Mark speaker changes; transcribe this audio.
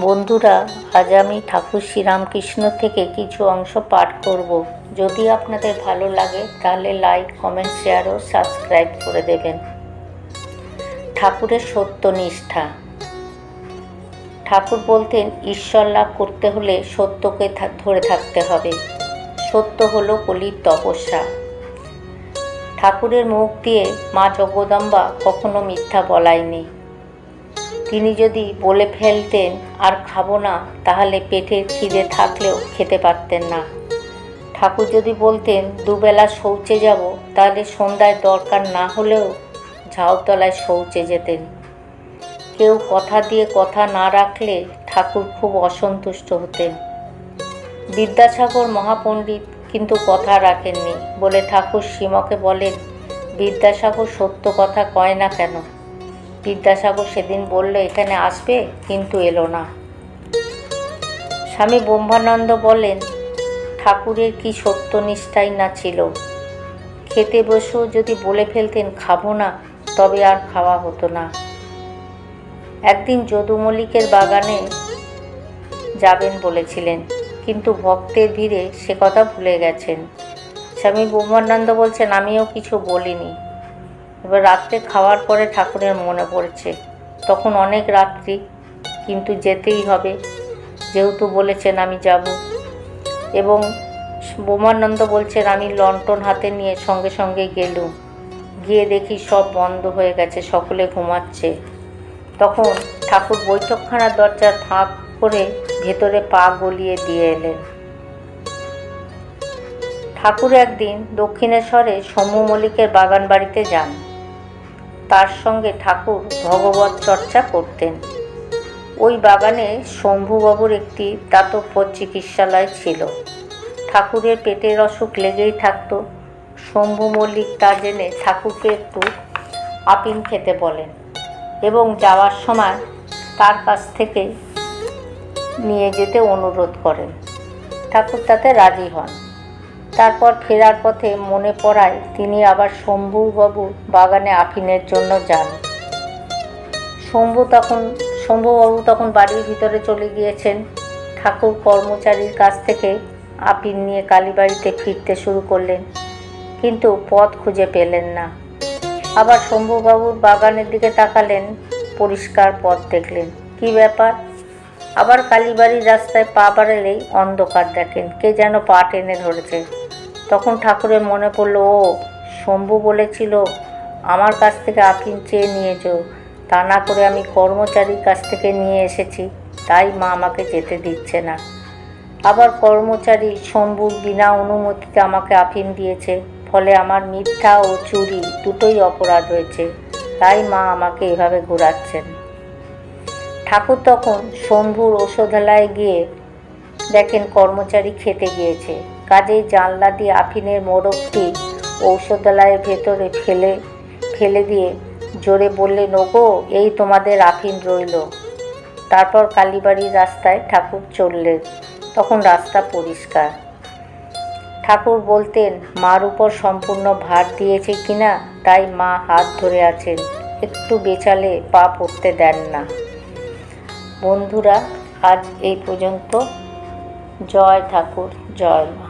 Speaker 1: বন্ধুরা, আজ আমি ঠাকুর শ্রীরামকৃষ্ণ থেকে কিছু অংশ পাঠ করব। যদি আপনাদের ভালো লাগে, তাহলে লাইক কমেন্ট শেয়ার ও সাবস্ক্রাইব করে দেবেন। ঠাকুরের সত্যনিষ্ঠা ঠাকুর বলতেন, ঈশ্বর লাভ করতে হলে সত্যকে ধরে থাকতে হবে। সত্য হলো কলির তপস্যা। ঠাকুরের মুখ দিয়ে মা জগদম্বা কখনো মিথ্যা বলায়নি। তিনি যদি বলে ফেলতেন আর খাব না, তাহলে পেটের খিদে থাকলেও খেতে পারতেন না। ঠাকুর যদি বলতেন, দুবেলা শৌচে যাব, তাহলে সন্ধ্যায় দরকার না হলেও ঝাউতলায় শৌচে যেতেন। কেউ কথা দিয়ে কথা না রাখলে ঠাকুর খুব অসন্তুষ্ট হতেন। বিদ্যাসাগর মহাপণ্ডিত কিন্তু কথা রাখেননি বলে ঠাকুর শ্রীমকে বলেন, বিদ্যাসাগর সত্য কথা কয় না কেন? বিদ্যাসাগর সেদিন বলল, এখানে আসবে? কিন্তু এলো না। স্বামী ব্রহ্মানন্দ বলেন ঠাকুরের কি সত্যনিষ্ঠাই না ছিল? খেতে বসেও যদি বলে ফেলতেন, খাব না, তবে আর খাওয়া হতো না। একদিন যদু মল্লিকের বাগানে যাবেন বলেছিলেন, কিন্তু ভক্তের ভিড়ে সে কথা ভুলে গেছেন। স্বামী ব্রহ্মানন্দ বলছেন, আমিও কিছু বলিনি। এবার রাত্রে খাওয়ার পরে ঠাকুরের মনে পড়েছে, তখন অনেক রাত্রি, কিন্তু যেতেই হবে। যেহেতু বলেছেন আমি যাব। এবং বোমানন্দ বলছেন, আমি লন্ঠন হাতে নিয়ে সঙ্গে সঙ্গে গেলুম। গিয়ে দেখি সব বন্ধ হয়ে গেছে, সকলে ঘুমাচ্ছে। তখন ঠাকুর বৈঠকখানার দরজা ফাঁক করে ভেতরে পা গলিয়ে দিয়ে এলেন। ঠাকুর একদিন দক্ষিণেশ্বরে সৌম্য মল্লিকের বাগান বাড়িতে যান। তার সঙ্গে ঠাকুর ভগবত চর্চা করতেন। ওই বাগানে শম্ভুবাবুর একটি দাতব্য চিকিৎসালয় ছিল। ঠাকুরের পেটের অসুখ লেগেই থাকতো। শম্ভু মল্লিক তা জেনে ঠাকুরকে একটু আপিন খেতে বলেন এবং যাওয়ার সময় তার কাছ থেকে নিয়ে যেতে অনুরোধ করেন। ঠাকুর তাতে রাজি হন। তারপর ফেরার পথে মনে পড়ায় তিনি আবার শম্ভুবাবু বাগানে আফিনের জন্য যান। শম্ভু তখন, শম্ভুবাবু তখন বাড়ির ভিতরে চলে গিয়েছেন। ঠাকুর কর্মচারীর কাছ থেকে আপিন নিয়ে কালীবাড়িতে ফিরতে শুরু করলেন, কিন্তু পথ খুঁজে পেলেন না। আবার শম্ভুবাবুর বাগানের দিকে তাকালেন, পরিষ্কার পথ দেখলেন। কি ব্যাপার? আবার কালীবাড়ির রাস্তায় পা বাড়ালেই অন্ধকার দেখেন, কে যেন পা টেনে ধরেছে। তখন ঠাকুরের মনে পড়ল, ও, শম্ভু বলেছিল আমার কাছ থেকে আফিন চেয়ে নিয়ে যেও, তা না করে আমি কর্মচারীর কাছ থেকে নিয়ে এসেছি, তাই মা আমাকে যেতে দিচ্ছে না। আবার কর্মচারী শম্ভুর বিনা অনুমতিতে আমাকে আফিন দিয়েছে, ফলে আমার মিথ্যা ও চুরি দুটোই অপরাধ হয়েছে, তাই মা আমাকে এভাবে ঘোরাচ্ছেন। ঠাকুর তখন শম্ভুর ওষুধালয়ে গিয়ে দেখেন কর্মচারী খেতে গিয়েছে। কাজেই জানলা দিয়ে আফিনের মোড়কটি ঔষধালয়ের ভেতরে ফেলে ফেলে দিয়ে জোরে বললেন ওগো এই তোমাদের আফিন রইল। তারপর কালীবাড়ির রাস্তায় ঠাকুর চললেন তখন রাস্তা পরিষ্কার। ঠাকুর বলতেন, মার উপর সম্পূর্ণ ভার দিয়েছে কিনা তাই মা হাত ধরে আছেন। একটু বেচালে পা পড়তে দেন না। বন্ধুরা, আজ এই পর্যন্ত। জয় ঠাকুর, জয় মা।